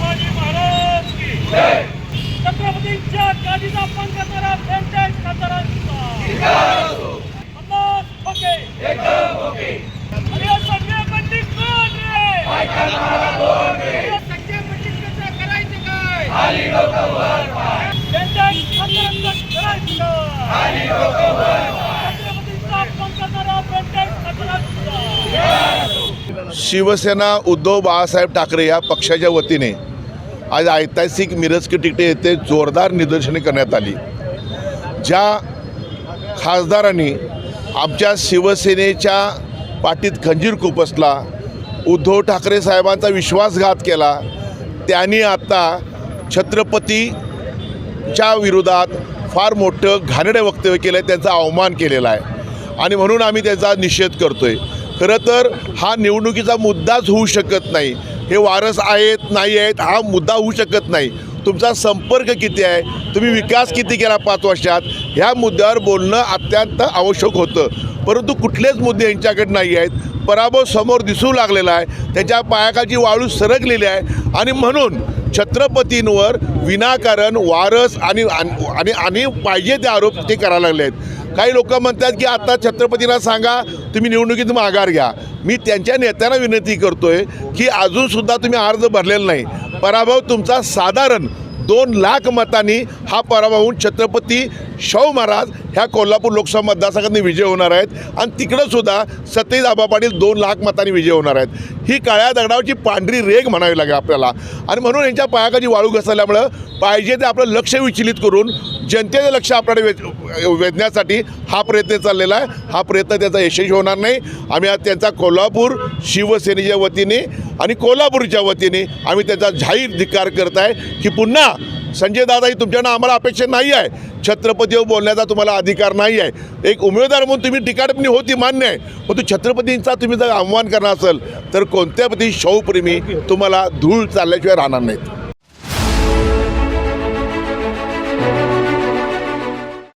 शिवाजी महाराज की. छत्रपतींच्या गादीचा अपमान करणारा फ्रँचाईज शिवसेना उद्धव बाळासाहेब ठाकरे या पक्षाच्या वतीने आज ऐतिहासिक मिरजकी तिकटे येथे जोरदार निदर्शने करण्यात आली. ज्या खासदारांनी आमच्या शिवसेनेच्या पाठीत खंजीर खुपसला उद्धव ठाकरे साहेबांचा विश्वासघात केला त्यांनी आता छत्रपतीच्या विरोधात फार मोठं घाणेडे वक्तव्य केलं आहे त्यांचा अवमान केलेला आहे. आणि म्हणून आम्ही त्याचा निषेध करतो आहे खरं तर हा निवडणुकीचा मुद्दाच होऊ शकत नाही. हे वारस आहेत नाही आहेत हा मुद्दा होऊ शकत नाही. तुमचा संपर्क किती आहे? तुम्ही विकास किती केला पाच वर्षात? ह्या मुद्द्यावर बोलणं अत्यंत आवश्यक होतं. परंतु कुठलेच मुद्दे यांच्याकडे नाही आहेत. पराभव समोर दिसू लागलेला आहे. त्याच्या पायाखाची वाळू सरकलेली आहे. आणि म्हणून छत्रपतींवर विनाकारण वारस आणि आणि आणि पाहिजे ते आरोप ते करायला लागले आहेत. काही लोक म्हणतात की आता छत्रपतीला सांगा तुम्ही निवडणुकीत माघार घ्या. मी त्यांच्या नेत्यांना विनंती करतोय की अजूनसुद्धा तुम्ही अर्ज भरलेला नाही. पराभव तुमचा साधारण दोन लाख मतांनी हा पराभव होऊन छत्रपती शाहू महाराज ह्या कोल्हापूर लोकसभा मतदारसंघातून विजय होणार आहेत. आणि तिकडंसुद्धा सतेज आबा पाटील दोन लाख मतांनी विजय होणार आहेत. ही काळ्या दगडावरची पांढरी रेग म्हणावी लागेल आपल्याला. आणि म्हणून यांच्या पायाखाली वाळू घसरल्यामुळं पाहिजे ते आपलं लक्ष विचलित करून जनतेचं लक्ष आपल्याकडे वेध वेधण्यासाठी हा प्रयत्न चाललेला आहे. हा प्रयत्न त्याचा यशस्वी होणार नाही. आम्ही आज त्यांचा कोल्हापूर शिवसेनेच्या वतीने आणि कोल्हापूरच्या वतीने आम्ही त्याचा जाहीर धिक्कार करत आहे की पुन्हा संजय दादा ही तुमच्यानं आम्हाला अपेक्षा नाही आहे. छत्रपतीवर बोलण्याचा तुम्हाला अधिकार नाही आहे. एक उमेदवार म्हणून तुम्ही टिकाटपणी होती मान्य आहे. परंतु छत्रपतींचा तुम्ही जर आव्हान करणार असेल तर कोणत्या पती तुम्हाला धूळ चालल्याशिवाय राहणार नाहीत.